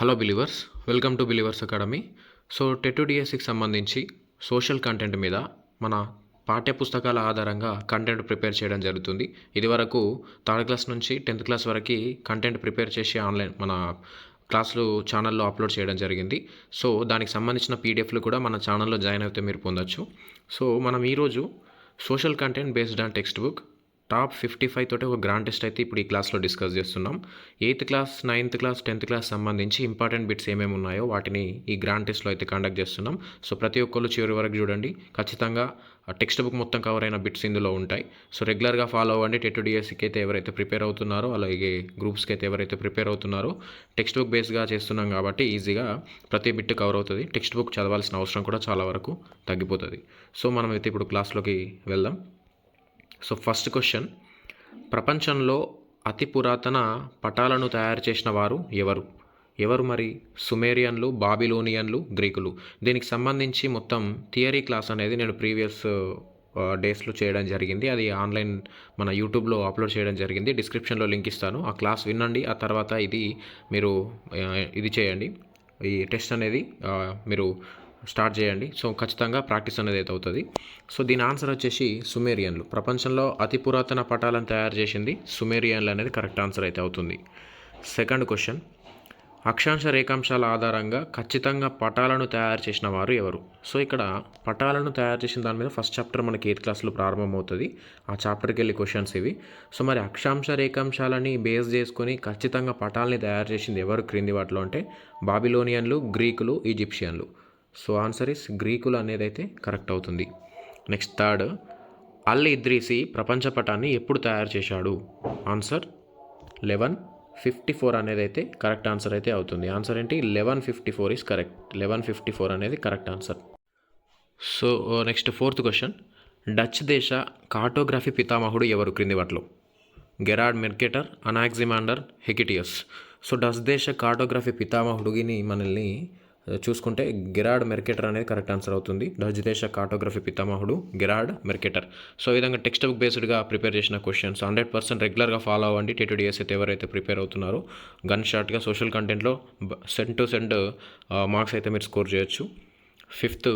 Hello believers welcome to believers academy so TET డిఎస్సికి సంబంధించి social content మీద మన పాఠ్య పుస్తకాల ఆధారంగా కంటెంట్ ప్రిపేర్ చేయడం జరుగుతుంది. ఇదివరకు థర్డ్ క్లాస్ నుంచి టెన్త్ క్లాస్ వరకు కంటెంట్ ప్రిపేర్ చేసి ఆన్లైన్ మన క్లాసులు ఛానల్లో అప్లోడ్ చేయడం జరిగింది. సో దానికి సంబంధించిన పీడిఎఫ్లు కూడా మన ఛానల్లో జాయిన్ అయితే మీరు పొందొచ్చు. సో మనం ఈరోజు social content based on text book top fifty five తోటి ఒక గ్రాండ్ టెస్ట్ అయితే ఇప్పుడు ఈ క్లాస్లో డిస్కస్ చేస్తున్నాం. Eighth class ninth class tenth class సంబంధించి ఇంపార్టెంట్ బిట్స్ ఏమేమి ఉన్నాయో వాటిని ఈ గ్రాండ్ టెస్ట్లో అయితే కండక్ట్ చేస్తున్నాం. సో ప్రతి ఒక్కళ్ళు చివరి వరకు చూడండి. ఖచ్చితంగా టెక్స్ట్ బుక్ మొత్తం కవర్ అయిన బిట్స్ ఇందులో ఉంటాయి. సో రెగ్యులర్గా ఫాలో అవ్వండి. టెట్ డిఎస్సికి అయితే ఎవరైతే ప్రిపేర్ అవుతున్నారో అలాగే గ్రూప్స్కి అయితే ఎవరైతే ప్రిపేర్ అవుతున్నారో టెక్స్ట్ బుక్ బేస్గా చేస్తున్నాం కాబట్టి ఈజీగా ప్రతి బిట్ కవర్ అవుతుంది. టెక్స్ట్ బుక్ చదవాల్సిన అవసరం కూడా చాలా వరకు తగ్గిపోతుంది. సో మనం అయితే ఇప్పుడు క్లాస్లోకి వెళ్దాం. సో ఫస్ట్ క్వశ్చన్ ప్రపంచంలో అతి పురాతన పటాలను తయారు చేసిన వారు ఎవరు? ఎవరు మరి? సుమేరియన్లు బాబిలోనియన్లు గ్రీకులు. దీనికి సంబంధించి మొత్తం థియరీ క్లాస్ అనేది నేను ప్రీవియస్ డేస్లో చేయడం జరిగింది. అది ఆన్లైన్ మన యూట్యూబ్లో అప్లోడ్ చేయడం జరిగింది. డిస్క్రిప్షన్లో లింక్ ఇస్తాను. ఆ క్లాస్ వినండి. ఆ తర్వాత ఇది మీరు ఇది చేయండి. ఈ టెస్ట్ అనేది మీరు స్టార్ట్ చేయండి. సో ఖచ్చితంగా ప్రాక్టీస్ అనేది అయితే అవుతుంది సో దీని ఆన్సర్ వచ్చేసి సుమేరియన్లు. ప్రపంచంలో అతి పురాతన పటాలను తయారు చేసింది సుమేరియన్లు అనేది కరెక్ట్ ఆన్సర్ అయితే అవుతుంది. Second question. అక్షాంశ రేఖాంశాల ఆధారంగా ఖచ్చితంగా పటాలను తయారు చేసిన వారు ఎవరు? సో ఇక్కడ పటాలను తయారు చేసిన దాని మీద ఫస్ట్ చాప్టర్ మనకి ఎయిత్ క్లాస్లో ప్రారంభమవుతుంది. ఆ చాప్టర్కి వెళ్ళి క్వశ్చన్స్ ఇవి. సో మరి అక్షాంశ రేఖాంశాలని బేస్ చేసుకొని ఖచ్చితంగా పటాలని తయారు చేసింది ఎవరు క్రింది వాటిలో అంటే? బాబిలోనియన్లు గ్రీకులు ఈజిప్షియన్లు. సో ఆన్సర్ ఇస్ గ్రీకులు అనేది అయితే కరెక్ట్ అవుతుంది. నెక్స్ట్ థర్డ్ అల్ ఇద్రీసి ప్రపంచ పటాన్ని ఎప్పుడు తయారు చేశాడు? ఆన్సర్ లెవెన్ ఫిఫ్టీ ఫోర్ అనేది అయితే కరెక్ట్ ఆన్సర్ అయితే అవుతుంది. ఆన్సర్ ఏంటి? Eleven fifty four is correct eleven fifty four అనేది correct answer so next fourth question Dutch దేశ కార్టోగ్రఫీ పితామహుడు ఎవరు? క్రింది వాటిలో. Gerard Mercator Anaximander Hecataeus so Dutch దేశ కార్టోగ్రఫీ పితామహుడుగిని మనల్ని చూసుకుంటే గెరాడ్ మెర్కెటర్ అనేది కరెక్ట్ ఆన్సర్ అవుతుంది. డజ్దేశ కార్టోగ్రఫీ పితామహుడు గెరాడ్ మెర్కెటర్. సో ఈ విధంగా టెక్స్ట్ బుక్ బేస్డ్గా ప్రిపేర్ చేసిన క్వశ్చన్స్ హండ్రెడ్ పర్సెంట్ రెగ్యులర్గా ఫాలో అవ్వండి. టీటీడీఎస్ అయితే ఎవరైతే ప్రిపేర్ అవుతున్నారో గన్ షార్ట్గా సోషల్ కంటెంట్లో సెండ్ టు సెండ్ మార్క్స్ అయితే మీరు స్కోర్ చేయొచ్చు. ఫిఫ్త్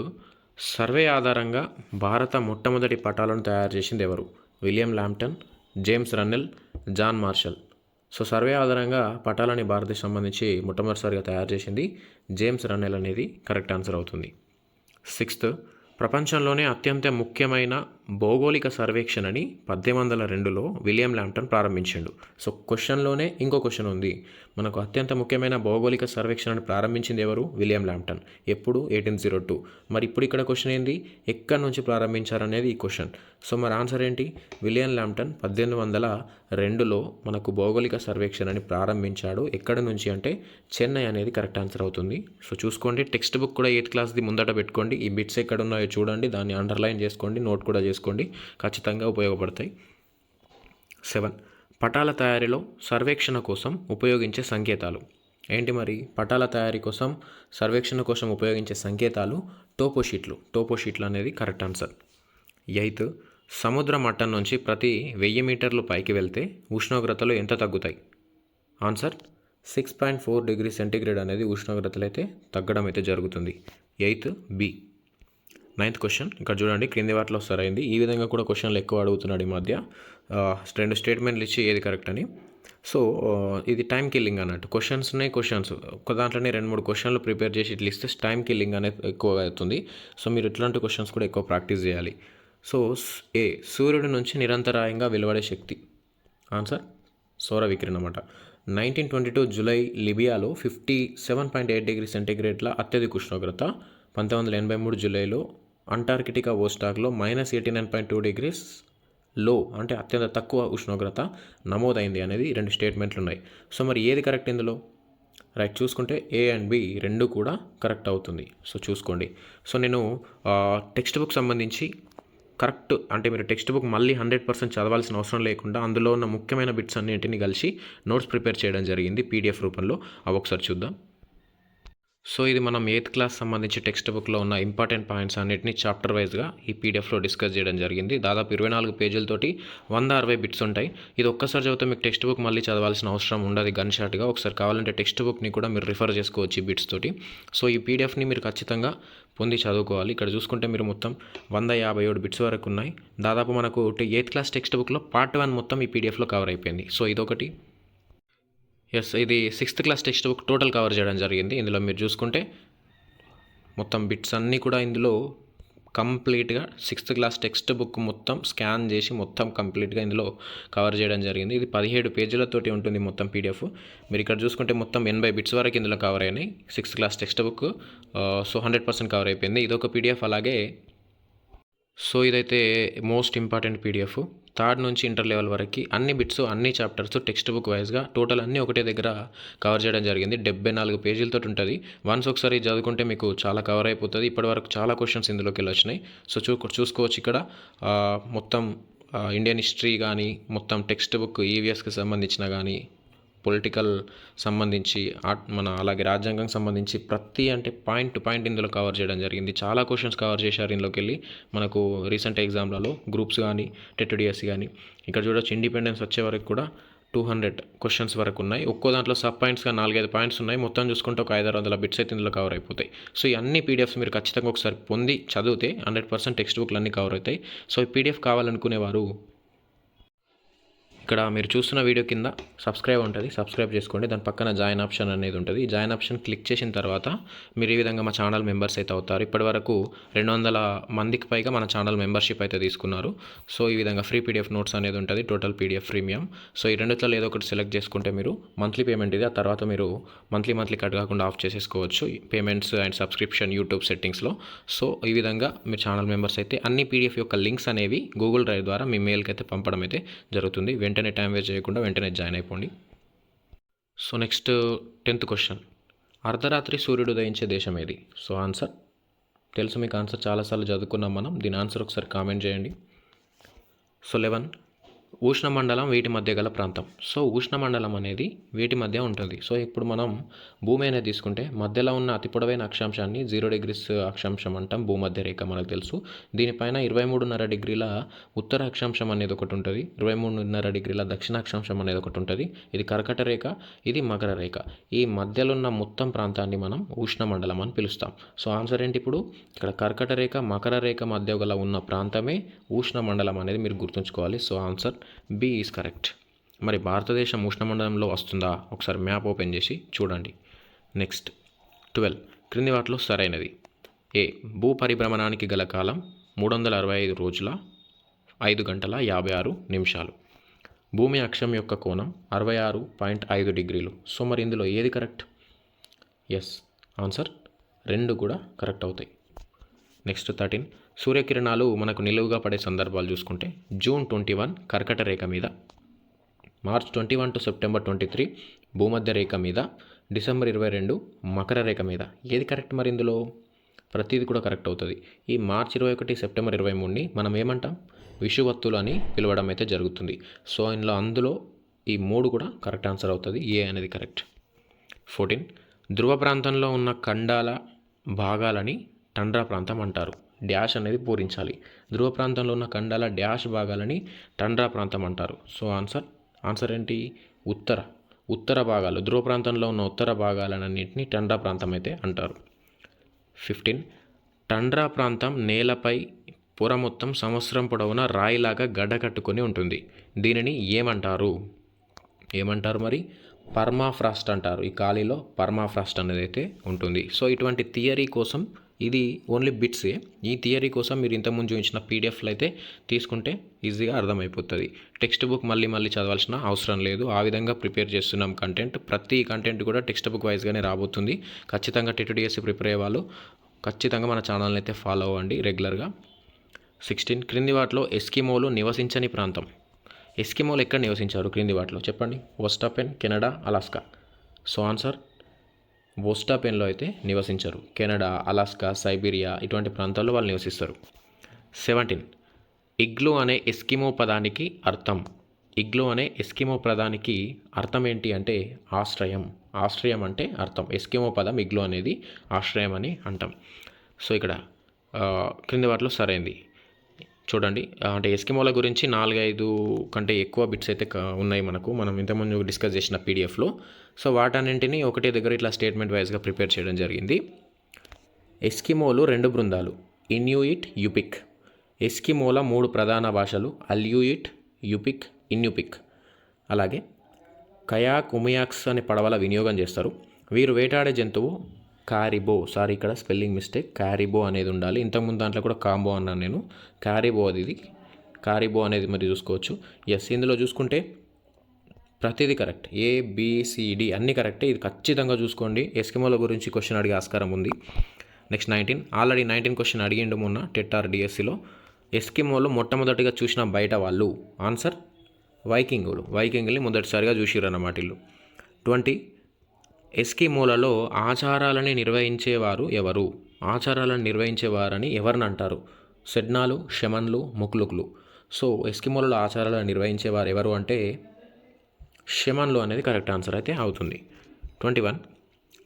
సర్వే ఆధారంగా భారత మొట్టమొదటి పటాలను తయారు చేసింది ఎవరు? William Lambton James Rennell John Marshall. So survey ఆధారంగా పటాలని భారతదేశం సంబంధించి మొట్టమొదటిసారిగా తయారు చేసింది జేమ్స్ రన్నెల్ అనేది కరెక్ట్ ఆన్సర్ అవుతుంది. సిక్స్త్ ప్రపంచంలోనే అత్యంత ముఖ్యమైన భౌగోళిక సర్వేక్షణని పద్దెనిమిది వందల రెండులో విలియం ల్యాంప్టన్ ప్రారంభించిండు. సో క్వశ్చన్లోనే ఇంకో క్వశ్చన్ ఉంది. మనకు అత్యంత ముఖ్యమైన భౌగోళిక సర్వేక్షణను ప్రారంభించింది ఎవరు? విలియం ల్యాంప్టన్ ఎప్పుడు? Eighteen zero two. మరి ఇప్పుడు ఇక్కడ క్వశ్చన్ ఏంది? ఎక్కడి నుంచి ప్రారంభించారనేది ఈ క్వశ్చన్. సో మరి ఆన్సర్ ఏంటి? విలియం ల్యాంప్టన్ పద్దెనిమిది వందల రెండులో మనకు భౌగోళిక సర్వేక్షణని ప్రారంభించాడు. ఎక్కడి నుంచి అంటే చెన్నై అనేది కరెక్ట్ ఆన్సర్ అవుతుంది. సో చూసుకోండి. టెక్స్ట్ బుక్ కూడా ఎయిత్ క్లాస్ది ముందట పెట్టుకోండి. ఈ బిట్స్ ఎక్కడ ఉన్నాయో చూడండి. దాన్ని అండర్లైన్ చేసుకోండి. నోట్ కూడా చేసుకోండి. ఖచ్చితంగా ఉపయోగపడతాయి. సెవెన్. పటాల తయారీలో సర్వేక్షణ కోసం ఉపయోగించే సంకేతాలు. ఏంటి మరి? పటాల తయారీ కోసం సర్వేక్షణ కోసం ఉపయోగించే సంకేతాలు టోపోషీట్లు టోపోషీట్లు అనేది కరెక్ట్ ఆన్సర్. ఎయిత్. సముద్ర మట్టం నుంచి ప్రతి వెయ్యి మీటర్లు పైకి వెళ్తే ఉష్ణోగ్రతలు ఎంత తగ్గుతాయి? Answer. Six point four degree centigrade అనేది ఉష్ణోగ్రతలు అయితే తగ్గడం అయితే జరుగుతుంది. ఎయిత్. బి. నైన్త్ క్వశ్చన్ ఇక్కడ చూడండి క్రింది వాటిలో సరైంది. ఈ విధంగా కూడా క్వశ్చన్లు ఎక్కువ అడుగుతున్నాడు ఈ మధ్య. రెండు స్టేట్మెంట్లు ఇచ్చి ఏది కరెక్ట్ అని. సో ఇది టైం కిల్లింగ్ అన్నట్టు. క్వశ్చన్స్నే క్వశ్చన్స్ ఒక దాంట్లోనే రెండు మూడు క్వశ్చన్లు ప్రిపేర్ చేసి ఇట్లా ఇస్తే టైం కిల్లింగ్ అనేది ఎక్కువగా అవుతుంది. సో మీరు ఇట్లాంటి క్వశ్చన్స్ కూడా ఎక్కువ ప్రాక్టీస్ చేయాలి. సో ఏ సూర్యుడి నుంచి నిరంతరాయంగా వెలువడే శక్తి. ఆన్సర్ సౌర వికిరణం అన్నమాట. Nineteen twenty two July లిబియాలో fifty seven point eight degree సెంటీగ్రేడ్ల అత్యధిక ఉష్ణోగ్రత పంతొమ్మిది వందల ఎనభై మూడు జూలైలో Antarctica ఓస్టాక్లో minus eighty nine point two డిగ్రీస్లో అంటే అత్యంత తక్కువ ఉష్ణోగ్రత నమోదైంది అనేది రెండు స్టేట్మెంట్లు ఉన్నాయి సో మరి ఏది కరెక్ట్ ఇందులో? రైట్ చూసుకుంటే ఏ అండ్ బి రెండు కూడా కరెక్ట్ అవుతుంది. సో చూసుకోండి. సో నేను టెక్స్ట్ బుక్ సంబంధించి కరెక్ట్ అంటే మీరు టెక్స్ట్ బుక్ మళ్ళీ హండ్రెడ్ పర్సెంట్ చదవాల్సిన అవసరం లేకుండా అందులో ఉన్న ముఖ్యమైన బిట్స్ అన్నింటిని కలిసి నోట్స్ ప్రిపేర్ చేయడం జరిగింది పీడిఎఫ్ రూపంలో. అవి ఒకసారి చూద్దాం. సో ఇది మనం ఎయిత్ క్లాస్ సంబంధించి టెక్స్ట్ బుక్లో ఉన్న ఇంపార్టెంట్ పాయింట్స్ అన్నిటిని చాప్టర్ వైజ్గా ఈ పీడిఎఫ్లో డిస్కస్ చేయడం జరిగింది. దాదాపు ఇరవై నాలుగు పేజీలతోటి వంద అరవై బిట్స్ ఉంటాయి. ఇది ఒక్కసారి చదివితే మీకు టెక్స్ట్ బుక్ మళ్ళీ చదవాల్సిన అవసరం ఉండదు. గన్ షాట్గా ఒకసారి కావాలంటే టెక్స్ట్ బుక్ని కూడా మీరు రిఫర్ చేసుకోవచ్చు ఈ బిట్స్ తోటి. సో ఈ పీడిఎఫ్ని మీరు ఖచ్చితంగా పొంది చదువుకోవాలి. ఇక్కడ చూసుకుంటే మీరు మొత్తం వంద యాభై ఏడు బిట్స్ వరకు ఉన్నాయి. దాదాపు మనకు ఎయిత్ క్లాస్ టెక్స్ట్ బుక్లో పార్ట్ వన్ మొత్తం ఈ పీడిఎఫ్లో కవర్ అయిపోయింది. సో ఇదొకటి. ఎస్ ఇది sixth class text book total cover చేయడం జరిగింది. ఇందులో మీరు చూసుకుంటే మొత్తం బిట్స్ అన్నీ కూడా ఇందులో కంప్లీట్గా సిక్స్త్ క్లాస్ టెక్స్ట్ బుక్ మొత్తం స్కాన్ చేసి మొత్తం కంప్లీట్గా ఇందులో కవర్ చేయడం జరిగింది. ఇది పదిహేడు పేజీలతోటి ఉంటుంది మొత్తం పీడిఎఫ్ మీరు ఇక్కడ చూసుకుంటే మొత్తం ఎనభై బిట్స్ వరకు ఇందులో కవర్ అయినాయి. Sixth class text book so hundred percent cover అయిపోయింది. ఇదొక పీడిఎఫ్ అలాగే సో ఇదైతే మోస్ట్ ఇంపార్టెంట్ పీడిఎఫ్ థర్డ్ నుంచి ఇంటర్ లెవెల్ వరకు అన్ని బిట్స్ అన్ని చాప్టర్స్ టెక్స్ట్ బుక్ వైజ్గా టోటల్ అన్నీ ఒకటే దగ్గర కవర్ చేయడం జరిగింది. డెబ్బై నాలుగు పేజీలతో ఉంటుంది. వన్స్ ఒకసారి చదువుకుంటే మీకు చాలా కవర్ అయిపోతుంది. ఇప్పటి వరకు చాలా క్వశ్చన్స్ ఇందులోకి వెళ్ళి వచ్చినాయి. సో చూ చూసుకోవచ్చు ఇక్కడ. మొత్తం ఇండియన్ హిస్టరీ కానీ మొత్తం టెక్స్ట్ బుక్ ఈవీఎస్కి సంబంధించిన కానీ పొలిటికల్ సంబంధించి మన అలాగే రాజ్యాంగం సంబంధించి ప్రతి అంటే పాయింట్ టు పాయింట్ ఇందులో కవర్ చేయడం జరిగింది. చాలా క్వశ్చన్స్ కవర్ చేశారు ఇందులోకి వెళ్ళి మనకు రీసెంట్ ఎగ్జామ్లలో గ్రూప్స్ కానీ టెట్డిఎస్ కానీ ఇక్కడ చూడొచ్చు ఇండిపెండెన్స్ వచ్చే వరకు కూడా టూ హండ్రెడ్ క్వశ్చన్స్ వరకు ఉన్నాయి. ఒక్కో దాంట్లో సబ్ పాయింట్స్గా నాలుగైదు పాయింట్స్ ఉన్నాయి. మొత్తం చూసుకుంటే ఒక ఐదారు వందల బిట్స్ అయితే ఇందులో కవర్ అయిపోతాయి. సో ఈ అన్ని పీడిఎఫ్స్ మీరు ఖచ్చితంగా ఒకసారి పొంది చదివితే హండ్రెడ్ పర్సెంట్ టెక్స్ట్ బుక్లు అన్నీ కవర్ అవుతాయి. సో ఈ పీడిఎఫ్ కావాలనుకునేవారు ఇక్కడ మీరు చూస్తున్న వీడియో కింద సబ్స్క్రైబ్ ఉంటుంది. సబ్స్క్రైబ్ చేసుకోండి. దాని పక్కన జాయిన్ ఆప్షన్ అనేది ఉంటుంది. జాయిన్ ఆప్షన్ క్లిక్ చేసిన తర్వాత మీరు ఈ విధంగా మా ఛానల్ మెంబర్స్ అయితే అవుతారు. ఇప్పటి వరకు రెండు వందల మందికి పైగా మన ఛానల్ మెంబర్షిప్ అయితే తీసుకున్నారు. సో ఈ విధంగా ఫ్రీ పీడిఎఫ్ నోట్స్ అనేది ఉంటుంది. టోటల్ పీడిఎఫ్ ప్రీమియం సో ఈ రెండిట్లో ఏదో ఒకటి సెలెక్ట్ చేసుకుంటే మీరు మంత్లీ పేమెంట్ ఇది. ఆ తర్వాత మీరు మంత్లీ మంత్లీ కట్ కాకుండా ఆఫ్ చేసేసుకోవచ్చు. పేమెంట్స్ అండ్ సబ్స్క్రిప్షన్ యూట్యూబ్ సెట్టింగ్స్లో సో ఈ విధంగా మీ ఛానల్ మెంబర్స్ అయితే అన్ని పీడిఎఫ్ యొక్క లింక్స్ అనేవి గూగుల్ డ్రైవ్ ద్వారా మీ మెయిల్కి అయితే పంపడం అయితే జరుగుతుంది. వెంటనే టైం వేస్ట్ చేయకుండా వెంటనే జాయిన్ అయిపోండి. సో నెక్స్ట్ టెన్త్ క్వశ్చన్ అర్ధరాత్రి సూర్యుడు ఉదయించే దేశం ఏది? సో ఆన్సర్ తెలుసు మీకు ఆన్సర్ చాలాసార్లు చదువుకున్నాం మనం. దీని ఆన్సర్ ఒకసారి కామెంట్ చేయండి. సో లెవెన్ ఉష్ణమండలం వీటి మధ్య గల ప్రాంతం. సో ఉష్ణమండలం అనేది వీటి మధ్య ఉంటుంది. సో ఇప్పుడు మనం భూమి అనేది తీసుకుంటే మధ్యలో ఉన్న అతి పొడవైన అక్షాంశాన్ని జీరో డిగ్రీస్ అక్షాంశం అంటాం. భూమధ్య రేఖ మనకు తెలుసు. దీనిపైన ఇరవై మూడున్నర డిగ్రీల ఉత్తర అక్షాంశం అనేది ఒకటి ఉంటుంది. ఇరవై మూడున్నర డిగ్రీల దక్షిణ అక్షాంశం అనేది ఒకటి ఉంటుంది. ఇది కర్కట రేఖ ఇది మకర రేఖ. ఈ మధ్యలో ఉన్న మొత్తం ప్రాంతాన్ని మనం ఉష్ణమండలం అని పిలుస్తాం. సో ఆన్సర్ ఏంటి ఇప్పుడు? ఇక్కడ కర్కట రేఖ మకర రేఖ మధ్య గల ఉన్న ప్రాంతమే ఉష్ణమండలం అనేది మీరు గుర్తుంచుకోవాలి. So answer B is correct మరి భారతదేశం ఉష్ణమండలంలో వస్తుందా? ఒకసారి మ్యాప్ ఓపెన్ చేసి చూడండి. నెక్స్ట్ ట్వెల్వ్ క్రింది వాటిలో సరైనది. ఏ భూ పరిభ్రమణానికి గల కాలం మూడు వందల అరవై ఐదు రోజుల ఐదు గంటల యాభై ఆరు నిమిషాలు. భూమి అక్షం యొక్క కోణం అరవై ఆరు పాయింట్ ఐదు డిగ్రీలు. సో మరి ఇందులో ఏది కరెక్ట్ ఎస్ ఆన్సర్ రెండు కూడా కరెక్ట్ అవుతాయి. నెక్స్ట్ థర్టీన్ సూర్యకిరణాలు మనకు నిలువుగా పడే సందర్భాలు చూసుకుంటే జూన్ ట్వంటీ వన్ కర్కట రేఖ మీద March twenty one to September twenty three భూమధ్య రేఖ మీద డిసెంబర్ ఇరవై రెండు మకర రేఖ మీద. ఏది కరెక్ట్ మరి ఇందులో? ప్రతిదీ కూడా కరెక్ట్ అవుతుంది. ఈ మార్చ్ ఇరవై ఒకటి సెప్టెంబర్ ఇరవై మూడుని మనం ఏమంటాం? విషువత్తులు అని పిలవడం అయితే జరుగుతుంది. సో ఇందులో అందులో ఈ మూడు కూడా కరెక్ట్ ఆన్సర్ అవుతుంది. ఏ అనేది కరెక్ట్. ఫోర్టీన్. ధ్రువ ప్రాంతంలో ఉన్న ఖండాల భాగాలని టండ్రా ప్రాంతం అంటారు. డ్యాష్ అనేది పూరించాలి. ధ్రువ ప్రాంతంలో ఉన్న ఖండాల డ్యాష్ భాగాలని టండ్రా ప్రాంతం అంటారు. సో ఆన్సర్ ఆన్సర్ ఏంటి? ఉత్తర ఉత్తర భాగాలు ధ్రువ ప్రాంతంలో ఉన్న ఉత్తర భాగాలన్నింటినీ టండ్రా ప్రాంతం అయితే అంటారు. ఫిఫ్టీన్ టండ్రా ప్రాంతం నేలపై పొర మొత్తం సంవత్సరం పొడవునా రాయిలాగా గడ్డ కట్టుకొని ఉంటుంది. దీనిని ఏమంటారు? ఏమంటారు మరి? పర్మాఫ్రాస్ట్ అంటారు. ఈ ఖాళీలో పర్మాఫ్రాస్ట్ అనేది అయితే ఉంటుంది. సో ఇటువంటి థియరీ కోసం ఇది ఓన్లీ బిట్సే. ఈ థియరీ కోసం మీరు ఇంతకుముందు చూపించిన పీడిఎఫ్లు అయితే తీసుకుంటే ఈజీగా అర్థమైపోతుంది. టెక్స్ట్ బుక్ మళ్ళీ మళ్ళీ చదవాల్సిన అవసరం లేదు. ఆ విధంగా ప్రిపేర్ చేస్తున్నాం కంటెంట్. ప్రతి కంటెంట్ కూడా టెక్స్ట్ బుక్ వైజ్గానే రాబోతుంది. ఖచ్చితంగా టీటీడీఎస్సీ ప్రిపేర్ అయ్యే వాళ్ళు ఖచ్చితంగా మన ఛానల్ని అయితే ఫాలో అవ్వండి రెగ్యులర్గా. సిక్స్టీన్. క్రింది వాటిలో ఎస్కిమోలు నివసించని ప్రాంతం. ఎస్కిమోలు ఎక్కడ నివసించారు క్రింది వాటిలో? చెప్పండి. వస్టాపెన్ కెనడా అలాస్కా. సో ఆన్సర్ వోస్టాపెన్లో అయితే నివసించరు. కెనడా అలాస్కా సైబీరియా ఇటువంటి ప్రాంతాల్లో వాళ్ళు నివసిస్తారు. సెవెంటీన్. ఇగ్లో అనే ఎస్కిమో పదానికి అర్థం. ఇగ్లో అనే ఎస్కిమో పదానికి అర్థం ఏంటి అంటే ఆశ్రయం. ఆశ్రయం అంటే అర్థం. ఎస్కిమో పదం ఇగ్లో అనేది ఆశ్రయం అని అంటాం. సో ఇక్కడ క్రింది వాటిలో సరైంది. చూడండి. అంటే ఎస్కిమోల గురించి నాలుగైదు కంటే ఎక్కువ బిట్స్ అయితే ఉన్నాయి మనకు. మనం ఇంతకుముందు డిస్కస్ చేసిన పీడిఎఫ్లో సో వాటన్నింటినీ ఒకటే దగ్గర ఇట్లా స్టేట్మెంట్ వైజ్గా ప్రిపేర్ చేయడం జరిగింది. ఎస్కిమోలు రెండు బృందాలు. ఇన్యూయిట్ యుపిక్ ఎస్కిమోల మూడు ప్రధాన భాషలు. అల్యూయిట్ యుపిక్ ఇన్యుపిక్ అలాగే కయాక్ ఉమియాక్స్ అనే పడవల వినియోగం చేస్తారు. వీరు వేటాడే జంతువు కారిబో. సారీ ఇక్కడ స్పెల్లింగ్ మిస్టేక్. కారిబో అనేది ఉండాలి. ఇంతకుముందు దాంట్లో కూడా కాంబో అన్నాను నేను. కారిబో అది ఇది. కారిబో అనేది మరి చూసుకోవచ్చు. ఎస్ ఇందులో చూసుకుంటే ప్రతిదీ కరెక్ట్. ఏ అన్ని అన్నీ కరెక్టే. ఇది ఖచ్చితంగా చూసుకోండి. ఎస్కిమోల గురించి క్వశ్చన్ అడిగే ఆస్కారం ఉంది. Next nineteen already nineteen question అడిగిండు మొన్న టెట్ఆర్ డిఎస్సిలో ఎస్కిమోలో మొట్టమొదటిగా చూసిన బయట వాళ్ళు. ఆన్సర్ వైకింగులు వైకింగ్ని మొదటిసారిగా చూసిర్రు అన్నమాట వీళ్ళు. ట్వంటీ ఎస్కిమోలలో ఆచారాలని నిర్వహించేవారు ఎవరు? ఆచారాలను నిర్వహించేవారని ఎవరిని అంటారు సెడ్నాలు షమన్లు ముక్లుక్లు. సో ఎస్కిమోలలో ఆచారాలను నిర్వహించేవారు ఎవరు అంటే షమన్లు అనేది కరెక్ట్ ఆన్సర్ అయితే అవుతుంది. Twenty one.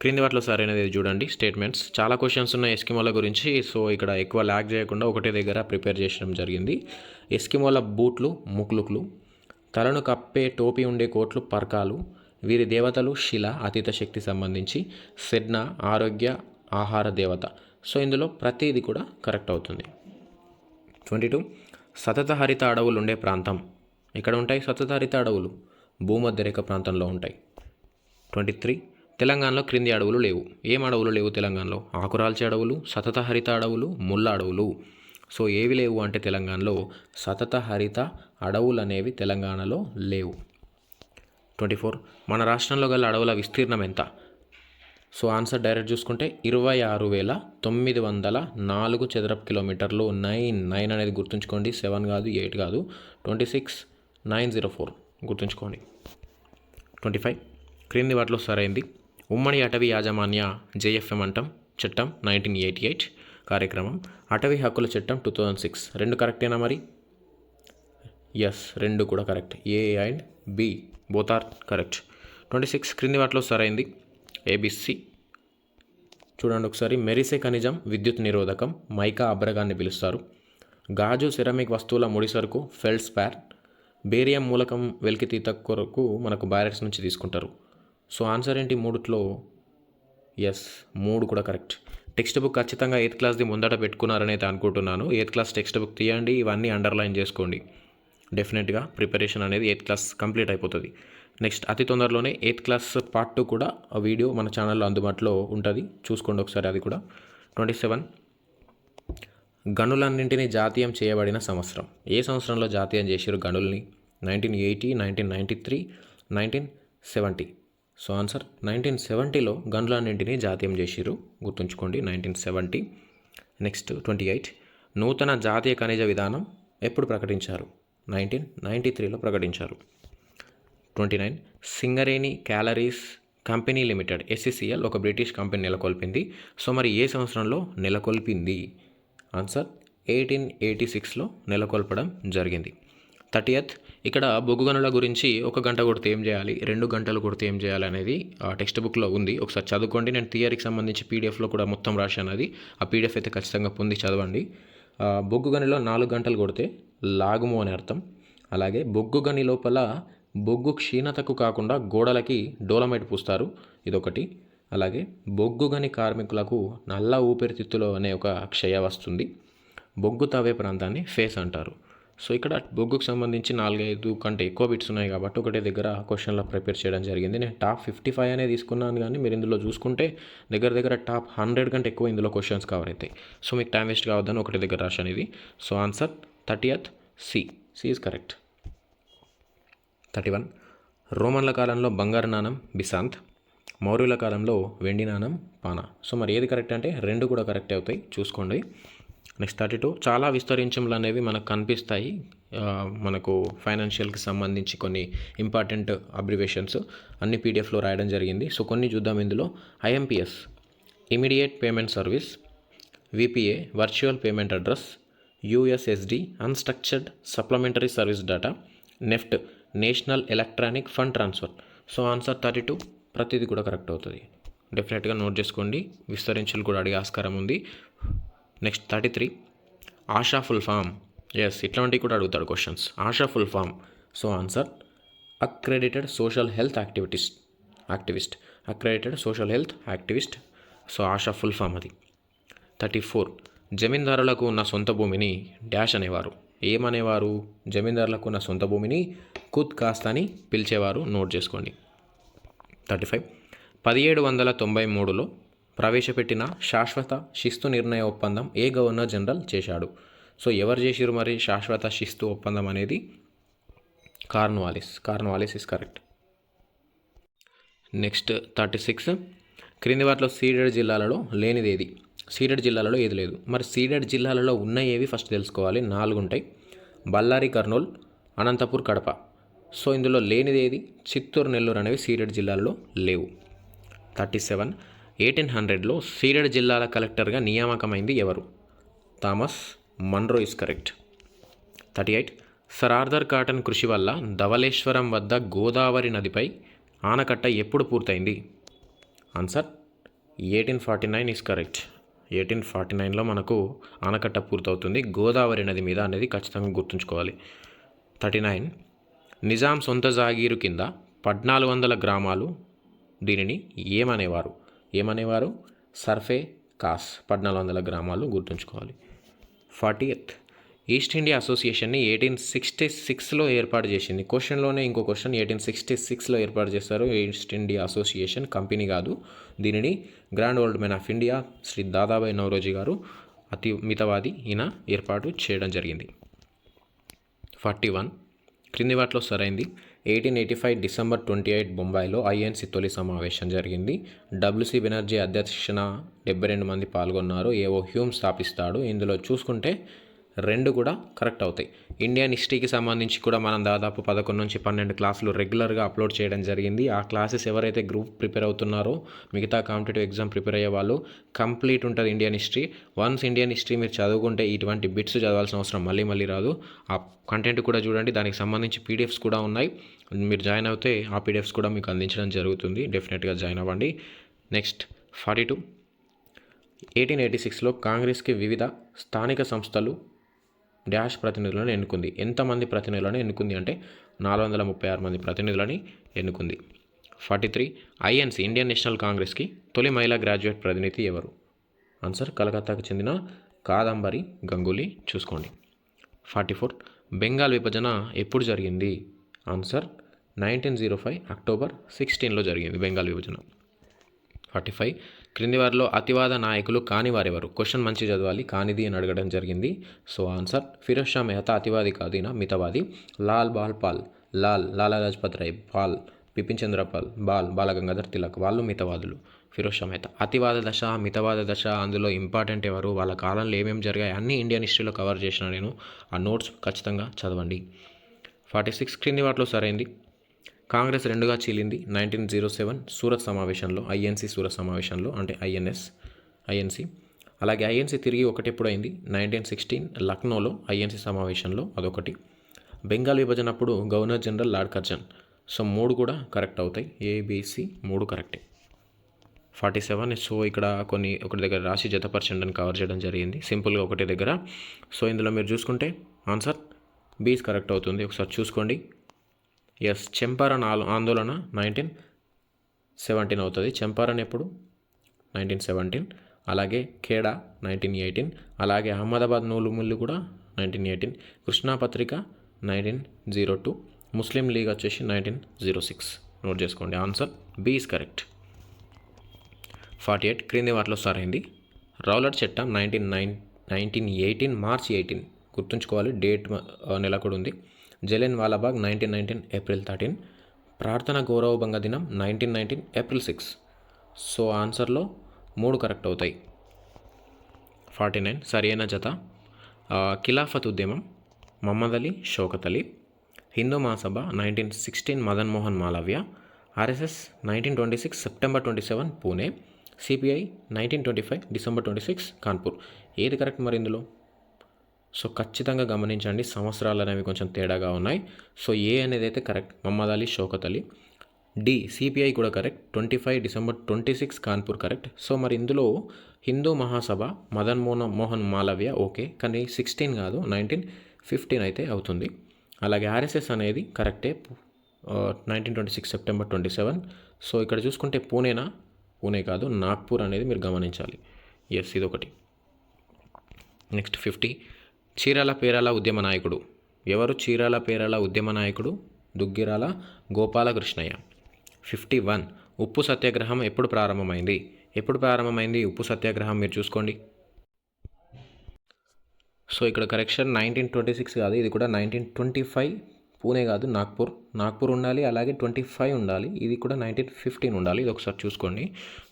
క్రింది వాటిలో సరైనది చూడండి స్టేట్మెంట్స్. చాలా క్వశ్చన్స్ ఉన్నాయి ఎస్కిమోల గురించి సో ఇక్కడ ఎక్కువ ల్యాక్ చేయకుండా ఒకటే దగ్గర ప్రిపేర్ చేయడం జరిగింది. ఎస్కిమోల బూట్లు ముక్లుక్లు. తలను కప్పే టోపీ ఉండే కోట్లు పర్కాలు. వీరి దేవతలు శిల అతీత శక్తి సంబంధించి సెడ్న ఆరోగ్య ఆహార దేవత. సో ఇందులో ప్రతిది కూడా కరెక్ట్ అవుతుంది. Twenty two. సతత హరిత అడవులు ఉండే ప్రాంతం. ఇక్కడ ఉంటాయి సతత హరిత అడవులు? భూమధ్యరేఖ ప్రాంతంలో ఉంటాయి. Twenty three. తెలంగాణలో క్రింది అడవులు లేవు. ఏం అడవులు లేవు తెలంగాణలో? ఆకురాల్చే అడవులు సతత హరిత అడవులు ముళ్ళ అడవులు. సో ఏవి లేవు అంటే తెలంగాణలో సతత హరిత అడవులు అనేవి తెలంగాణలో లేవు. Twenty four. మన రాష్ట్రంలో గల అడవుల విస్తీర్ణం ఎంత? సో ఆన్సర్ డైరెక్ట్ చూసుకుంటే ఇరవై ఆరు వేల తొమ్మిది వందల నాలుగు చదరపు కిలోమీటర్లు నైన్ నైన్ అనేది గుర్తుంచుకోండి. సెవెన్ కాదు ఎయిట్ కాదు. Twenty six nine zero four గుర్తుంచుకోండి. Twenty five. క్రింది వాటిలో సరైంది. ఉమ్మడి అటవీ యాజమాన్య జేఎఫ్ఎం అంటాం చట్టం నైన్టీన్ ఎయిటీ ఎయిట్ కార్యక్రమం. అటవీ హక్కుల చట్టం టూ థౌజండ్ సిక్స్. రెండు కరెక్టేనా మరి? ఎస్ రెండు కూడా correct. A and B. Both are correct twenty six క్రింది వాటిలో సరైంది ఏబిసి చూడండి ఒకసారి. మెరిసే ఖనిజం విద్యుత్ నిరోధకం మైకా అబ్రగాన్ని పిలుస్తారు. గాజు సిరమిక్ వస్తువుల ముడి సరుకు ఫెల్స్పార్ బేరియం మూలకం వెలికితీత కొరకు మనకు బ్యారెట్స్ నుంచి తీసుకుంటారు. సో ఆన్సర్ ఏంటి? మూడులో ఎస్ మూడు కూడా కరెక్ట్ టెక్స్ట్ బుక్ ఖచ్చితంగా ఎయిత్ క్లాస్ది ముందట పెట్టుకున్నారని అయితే అనుకుంటున్నాను. ఎయిత్ క్లాస్ టెక్స్ట్ బుక్ తీయండి. ఇవన్నీ అండర్లైన్ చేసుకోండి. డెఫినెట్గా ప్రిపరేషన్ అనేది ఎయిత్ క్లాస్ కంప్లీట్ అయిపోతుంది. నెక్స్ట్ అతి తొందరలోనే ఎయిత్ క్లాస్ పార్ట్ టూ కూడా వీడియో మన ఛానల్లో అందుబాటులో ఉంటుంది. చూసుకోండి ఒకసారి అది కూడా. Twenty seven. గనులన్నింటినీ జాతీయం చేయబడిన సంవత్సరం. ఏ సంవత్సరంలో జాతీయం చేశారు గనుల్ని? Nineteen eighty nineteen ninety three nineteen seventy. So answer nineteen సెవెంటీలో గనులన్నింటినీ జాతీయం చేసిరు గుర్తుంచుకోండి nineteen seventy. Next twenty eight. నూతన జాతీయ ఖనిజ విధానం ఎప్పుడు ప్రకటించారు? నైన్టీన్ నైంటీ త్రీలో ప్రకటించారు. Twenty nine Singareni collieries company limited SCCL ఒక బ్రిటిష్ కంపెనీ నెలకొల్పింది. సో మరి ఏ సంవత్సరంలో నెలకొల్పింది? ఆన్సర్ ఎయిటీన్ ఎయిటీ సిక్స్లో నెలకొల్పడం జరిగింది. థర్టీయత్ ఇక్కడ బొగ్గు గనుల గురించి ఒక గంట కొడితే ఏం చేయాలి? రెండు గంటలు కొడితే ఏం చేయాలి అనేది ఆ టెక్స్ట్ బుక్లో ఉంది. ఒకసారి చదువుకోండి. నేను థియరీకి సంబంధించి పీడిఎఫ్లో కూడా మొత్తం రాశాను అది. ఆ పీడిఎఫ్ అయితే ఖచ్చితంగా పొంది చదవండి. బొగ్గు గనిలో నాలుగు గంటలు కొడితే లాగుము అని అర్థం. అలాగే బొగ్గు గని లోపల బొగ్గు క్షీణతకు కాకుండా గోడలకి డోలమైట్ పూస్తారు. ఇదొకటి. అలాగే బొగ్గు గని కార్మికులకు నల్ల ఊపిరితిత్తులో అనే ఒక క్షయ వస్తుంది. బొగ్గు తవ్వే ప్రాంతాన్ని ఫేస్ అంటారు. సో ఇక్కడ బొగ్గుకు సంబంధించి నాలుగైదు కంటే ఎక్కువ బిట్స్ ఉన్నాయి కాబట్టి ఒకటే దగ్గర క్వశ్చన్లో ప్రిపేర్ చేయడం జరిగింది. నేను టాప్ ఫిఫ్టీ ఫైవ్ అనే తీసుకున్నాను కానీ మీరు ఇందులో చూసుకుంటే దగ్గర దగ్గర టాప్ హండ్రెడ్ కంటే ఎక్కువ ఇందులో క్వశ్చన్స్ కవర్ అవుతాయి. సో మీకు టైం వేస్ట్ కావద్దని ఒకటే దగ్గర రాశాను ఇది. So answer thirtieth C. C is correct. Thirty one. రోమన్ల కాలంలో బంగారు నాణం బిసాంత్. మౌర్యుల కాలంలో వెండి నాణం పానా. సో మరి ఏది కరెక్ట్ అంటే రెండు కూడా కరెక్ట్ అవుతాయి. చూసుకోండి. Next thirty two. చాలా విస్తరించములు అనేవి మనకు కనిపిస్తాయి. మనకు ఫైనాన్షియల్కి సంబంధించి కొన్ని ఇంపార్టెంట్ అబ్రివేషన్స్ అన్ని పీడిఎఫ్లో రాయడం జరిగింది. సో కొన్ని చూద్దాం ఇందులో. IMPS immediate payment service VPA virtual payment address USSD unstructured supplementary service data NEFT national electronic fund transfer. So answer thirty two. ప్రతిదీ కూడా కరెక్ట్ అవుతుంది. డెఫినెట్గా నోట్ చేసుకోండి. విస్తరించులు కూడా అడిగే ఆస్కారం ఉంది. Next thirty three. ASHA full form. Yes ఇట్లాంటివి కూడా అడుగుతాడు questions ASHA full form. So answer accredited social health activities activist accredited social health activist so ASHA full form అది. Thirty four. జమీందారులకు ఉన్న సొంత భూమిని డాష్ అనేవారు. ఏమనేవారు? జమీందారులకు ఉన్న సొంత భూమిని కుత్ కాస్త అని పిలిచేవారు. నోట్ చేసుకోండి. Thirty five. పదిహేడు వందల తొంభై మూడులో ప్రవేశపెట్టిన శాశ్వత శిస్తు నిర్ణయ ఒప్పందం ఏ గవర్నర్ జనరల్ చేశాడు? సో ఎవరు చేసిరు మరి శాశ్వత శిస్తు ఒప్పందం అనేది? Cornwallis. Cornwallis is correct next thirty six క్రింది వాటిలో సీడెడ్ జిల్లాలలో లేనిది ఏది సీడెడ్ జిల్లాలలో ఏది లేదు. మరి సీడెడ్ జిల్లాలలో ఉన్న ఏవి ఫస్ట్ తెలుసుకోవాలి. నాలుగు ఉంటాయి బళ్ళారి కర్నూల్ అనంతపూర్ కడప. సో ఇందులో లేనిది ఏది చిత్తూరు నెల్లూరు అనేవి సీడెడ్ జిల్లాలలో లేవు. థర్టీ సెవెన్ ఎయిటీన్ హండ్రెడ్లో సీరెడ్ జిల్లాల కలెక్టర్గా నియామకమైంది ఎవరు? Thomas Munro is correct. Thirty eight. Sir Arthur Cotton కృషి వల్ల ధవళేశ్వరం వద్ద గోదావరి నదిపై ఆనకట్ట ఎప్పుడు పూర్తయింది? Answer eighteen forty nine is correct. Eighteen forty నైన్లో మనకు ఆనకట్ట పూర్తవుతుంది. గోదావరి నది మీద అనేది ఖచ్చితంగా గుర్తుంచుకోవాలి. Thirty nine. నిజాం సొంత జాగీరు కింద పద్నాలుగు వందల గ్రామాలు దీనిని ఏమనేవారు? ఏమనేవారు? సర్ఫే కాస్ పద్నాలుగు వందల గ్రామాలు గుర్తుంచుకోవాలి. Forty eighth. ఈస్ట్ ఇండియా అసోసియేషన్ని ఎయిటీన్ సిక్స్టీ సిక్స్లో ఏర్పాటు చేసింది. క్వశ్చన్లోనే ఇంకో క్వశ్చన్ ఎయిటీన్ సిక్స్టీ సిక్స్లో ఏర్పాటు చేస్తారు. ఈస్ట్ ఇండియా అసోసియేషన్ కంపెనీ కాదు. దీనిని grand old man of India Shri Dadabhai Naoroji garu అతి మితవాది ఈయన ఏర్పాటు చేయడం జరిగింది. Forty one. క్రింది వాటిలో సరైంది. Eighteen eighty five December twenty eight బొంబాయిలో ఐఎన్సీ తొలి సమావేశం జరిగింది. డబ్ల్యూసీ బెనర్జీ అధ్యక్షన డెబ్బై రెండు మంది పాల్గొన్నారు. ఏవో హ్యూమ్ స్థాపిస్తాడు. ఇందులో చూసుకుంటే రెండు కూడా కరెక్ట్ అవుతాయి. ఇండియన్ హిస్టరీకి సంబంధించి కూడా మనం దాదాపు పదకొండు నుంచి పన్నెండు క్లాసులు రెగ్యులర్గా అప్లోడ్ చేయడం జరిగింది. ఆ క్లాసెస్ ఎవరైతే గ్రూప్ ప్రిపేర్ అవుతున్నారో మిగతా కాంపిటేటివ్ ఎగ్జామ్ ప్రిపేర్ అయ్యే వాళ్ళు కంప్లీట్ ఉంటుంది Indian history once Indian history మీరు చదువుకుంటే ఇటువంటి బిట్స్ చదవాల్సిన అవసరం మళ్ళీ మళ్ళీ రాదు. ఆ కంటెంట్ కూడా చూడండి. దానికి సంబంధించి పీడిఎఫ్స్ కూడా ఉన్నాయి. మీరు జాయిన్ అవుతే ఆ పీడిఎఫ్స్ కూడా మీకు అందించడం జరుగుతుంది. డెఫినెట్గా జాయిన్ అవ్వండి. Next forty two eighteen eighty సిక్స్లో కాంగ్రెస్కి వివిధ స్థానిక సంస్థలు డాష్ ప్రతినిధులను ఎన్నుకుంది. ఎంతమంది ప్రతినిధులను ఎన్నుకుంది అంటే నాలుగు వందల ముప్పై ఆరు మంది ప్రతినిధులని ఎన్నుకుంది. Forty three INC Indian National కాంగ్రెస్కి తొలి మహిళా గ్రాడ్యుయేట్ ప్రతినిధి ఎవరు? ఆన్సర్ కలకత్తాకు చెందిన కాదంబరి గంగూలీ చూసుకోండి. ఫార్టీ ఫోర్ బెంగాల్ విభజన ఎప్పుడు జరిగింది? Answer nineteen zero five October సిక్స్టీన్లో జరిగింది బెంగాల్ విభజన. ఫార్టీ ఫైవ్ క్రింది వారిలో అతివాద నాయకులు కాని వారెవరు? క్వశ్చన్ మంచి చదవాలి కానిది అని అడగడం జరిగింది. సో ఆన్సర్ ఫిరోజ్ షా మెహతా అతివాది కాదు ఈయన మితవాది. లాల్ బాల్ పాల్ లాల్ లాలా లజపత్ రాయ్ పాల్ బిపిన్ చంద్ర పాల్ బాల్ బాలగంగాధర్ తిలక్ వాళ్ళు మితవాదులు. ఫిరోజ్ షా మెహతా. అతివాద దశ మితవాద దశ అందులో ఇంపార్టెంట్ ఎవరు? వాళ్ళ కాలంలో ఏమేమి జరిగాయి? అన్ని ఇండియన్ హిస్టరీలో కవర్ చేసిన నేను. ఆ నోట్స్ ఖచ్చితంగా చదవండి. ఫార్టీ సిక్స్ క్రింది వాటిలో సరైంది. కాంగ్రెస్ రెండుగా చీలింది నైన్టీన్ జీరో సెవెన్ సూరత్ సమావేశంలో ఐఎన్సీ సూరత్ సమావేశంలో అంటే ఐఎన్ఎస్ ఐఎన్సీ. అలాగే ఐఎన్సీ తిరిగి ఒకటి అయింది నైన్టీన్ సిక్స్టీన్ లక్నోలో ఐఎన్సీ సమావేశంలో అదొకటి. బెంగాల్ విభజన అప్పుడు governor general Lord Curzon so మూడు కూడా కరెక్ట్ అవుతాయి ఏబిసి మూడు కరెక్టే. ఫార్టీ సెవెన్ సో ఇక్కడ కొన్ని ఒకటి దగ్గర రాసి జతపరచండి అని కవర్ చేయడం జరిగింది సింపుల్గా ఒకటి దగ్గర. సో ఇందులో మీరు చూసుకుంటే ఆన్సర్ బీస్ కరెక్ట్ అవుతుంది. ఒకసారి చూసుకోండి. ఎస్ చంపారన్ ఆందోళన నైన్టీన్ సెవెంటీన్ అవుతుంది. చంపారన్ ఎప్పుడు? నైన్టీన్ సెవెంటీన్ అలాగే ఖేడా నైన్టీన్ ఎయిటీన్ అలాగే అహ్మదాబాద్ నూలుముల్లు కూడా nineteen eighteen Krishna Patrika nineteen zero two Muslim League వచ్చేసి నైన్టీన్ జీరో సిక్స్ నోట్ చేసుకోండి. Answer B is correct. Forty eight క్రింది వాటిలో సరైంది రౌలట్ చట్టం nineteen nine nineteen eighteen March eighteen గుర్తుంచుకోవాలి. డేట్ నెల కూడా ఉంది. Jallian Wala Bagh nineteen nineteen April thirteen. ప్రార్థన గౌరవభంగ దినం nineteen nineteen April six. So ఆన్సర్లో మూడు కరెక్ట్ అవుతాయి. Forty nine. సరైన జత. ఖిలాఫత్ ఉద్యమం Mohammad Ali Shaukat Ali. Hindu Mahasabha nineteen sixteen Madan Mohan Malaviya. RSS nineteen twenty six September twenty seven Pune. CPI nineteen twenty five December twenty six Kanpur. ఏది correct మరి ఇందులో? So ఖచ్చితంగా గమనించండి సంవత్సరాలు అనేవి కొంచెం తేడాగా ఉన్నాయి. సో ఏ అనేది అయితే correct Mohammad Ali Shaukat Ali. D CPI కూడా correct twenty five December twenty six Kanpur correct. So మరి ఇందులో హిందూ మహాసభ మదన్ మోహన్ మోహన్ మాలవ్య ఓకే. కానీ సిక్స్టీన్ కాదు నైన్టీన్ ఫిఫ్టీన్ అయితే అవుతుంది. అలాగే ఆర్ఎస్ఎస్ అనేది కరెక్టే nineteen twenty six September twenty seven. So ఇక్కడ చూసుకుంటే పూణేనా? పూణే కాదు నాగ్పూర్ అనేది మీరు గమనించాలి. ఎస్ ఇది ఒకటి నెక్స్ట్ ఫిఫ్టీ. చీరాల పేరాల ఉద్యమ నాయకుడు. ఎవరు చీరాల పేరాల ఉద్యమ నాయకుడు? దుగ్గిరాల గోపాలకృష్ణయ్య. Fifty one. ఉప్పు సత్యాగ్రహం ఎప్పుడు ప్రారంభమైంది? ఎప్పుడు ప్రారంభమైంది ఉప్పు సత్యాగ్రహం? మీరు చూసుకోండి. సో ఇక్కడ కరెక్షన్ నైన్టీన్ ట్వంటీ సిక్స్ కాదు ఇది కూడా నైన్టీన్ ట్వంటీ ఫైవ్ పూణే కాదు నాగ్పూర్. నాగ్పూర్ ఉండాలి అలాగే ట్వంటీ ఫైవ్ ఉండాలి. ఇది కూడా నైన్టీన్ ఫిఫ్టీన్ ఉండాలి. ఇది ఒకసారి చూసుకోండి.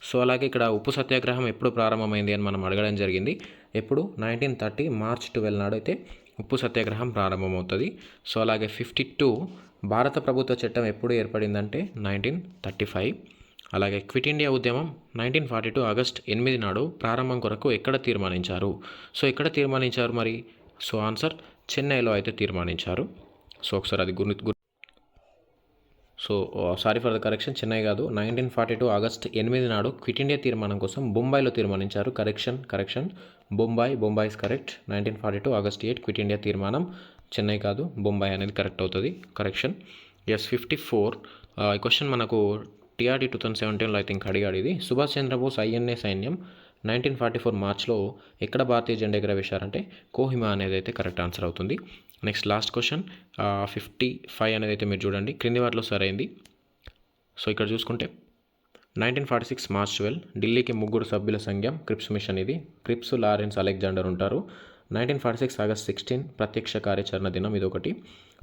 సో అలాగే ఇక్కడ ఉప్పు సత్యాగ్రహం ఎప్పుడు ప్రారంభమైంది అని మనం అడగడం జరిగింది. ఎప్పుడు? నైన్టీన్ థర్టీ మార్చ్ ట్వెల్వ్ నాడు అయితే ఉప్పు సత్యాగ్రహం ప్రారంభమవుతుంది. సో అలాగే ఫిఫ్టీ టూ భారత ప్రభుత్వ చట్టం ఎప్పుడు ఏర్పడిందంటే నైన్టీన్ థర్టీ ఫైవ్. అలాగే క్విట్ ఇండియా ఉద్యమం నైన్టీన్ ఫార్టీ టూ ఆగస్ట్ ఎనిమిది నాడు ప్రారంభం కొరకు ఎక్కడ తీర్మానించారు? సో ఎక్కడ తీర్మానించారు మరి? సో ఆన్సర్ చెన్నైలో అయితే తీర్మానించారు. సో ఒకసారి అది గుర్తు గుర్తు so sorry for the correction Chennai కాదు. నైన్టీన్ ఫార్టీ టూ ఆగస్ట్ ఎనిమిది నాడు క్విట్ ఇండియా తీర్మానం కోసం బొంబాయిలో తీర్మానించారు. Correction correction Bombay Bombay is correct nineteen forty two August eight Quit India తీర్మానం. చెన్నై కాదు బొంబాయి అనేది కరెక్ట్ అవుతుంది. కరెక్షన్ ఎస్ ఫిఫ్టీ ఫోర్ ఈ క్వశ్చన్ మనకు టీఆర్డీ టూ థౌసండ్ సెవెంటీన్లో ఐ థింక్ అడిగాడు ఇది. సుభాష్ చంద్రబోస్ ఐఎన్ఏ సైన్యం నైన్టీన్ ఫార్టీ ఫోర్ మార్చ్లో ఎక్కడ భారతీయ జెండా ఎగరవేశారంటే కోహిమా అనేది అయితే కరెక్ట్ ఆన్సర్ అవుతుంది. Next last question fifty five అనేది అయితే మీరు చూడండి. క్రింది వాటిలో సరైంది సో ఇక్కడ చూసుకుంటే nineteen forty six March twelve ఢిల్లీకి ముగ్గురు సభ్యుల సంఘం క్రిప్స్ మిషన్ ఇది. క్రిప్స్ లారెన్స్ అలెగ్జాండర్ ఉంటారు. Nineteen forty six August sixteen ప్రత్యక్ష కార్యాచరణ దినం ఇది ఒకటి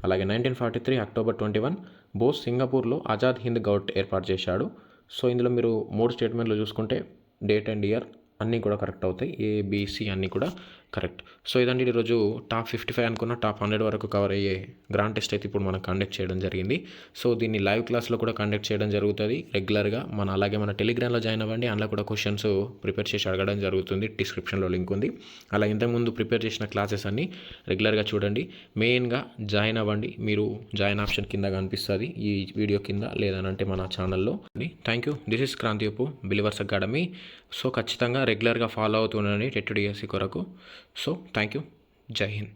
అలాగే nineteen forty three October twenty one Bose సింగపూర్లో ఆజాద్ హింద్ గౌట్ ఏర్పాటు చేశాడు. సో ఇందులో మీరు మూడు స్టేట్మెంట్లు చూసుకుంటే డేట్ అండ్ ఇయర్ అన్నీ కూడా కరెక్ట్ అవుతాయి. ఏబిసి అన్నీ కూడా. కరెక్ట్. సో ఇదండి ఈరోజు టాప్ ఫిఫ్టీ ఫైవ్ అనుకున్న టాప్ హండ్రెడ్ వరకు కవర్ అయ్యే గ్రాండ్ టెస్ట్ అయితే ఇప్పుడు మనం కండక్ట్ చేయడం జరిగింది. సో దీన్ని లైవ్ క్లాస్లో కూడా కండక్ట్ చేయడం జరుగుతుంది. రెగ్యులర్గా మన అలాగే మన టెలిగ్రామ్లో జాయిన్ అవ్వండి. అందులో కూడా క్వశ్చన్స్ ప్రిపేర్ చేసి అడగడం జరుగుతుంది. డిస్క్రిప్షన్లో లింక్ ఉంది. అలా ఇంతకుముందు ప్రిపేర్ చేసిన క్లాసెస్ అన్నీ రెగ్యులర్గా చూడండి. మెయిన్గా జాయిన్ అవ్వండి. మీరు జాయిన్ ఆప్షన్ కింద కనిపిస్తుంది. ఈ వీడియో కింద లేదనంటే మన ఛానల్లో. Thank you. దిస్ ఇస్ క్రాంతియపు బిలివర్స్ అకాడమీ. సో ఖచ్చితంగా రెగ్యులర్గా ఫాలో అవుతుండండి టెట్ డిఎస్సి కొరకు. So thank you Jai Hind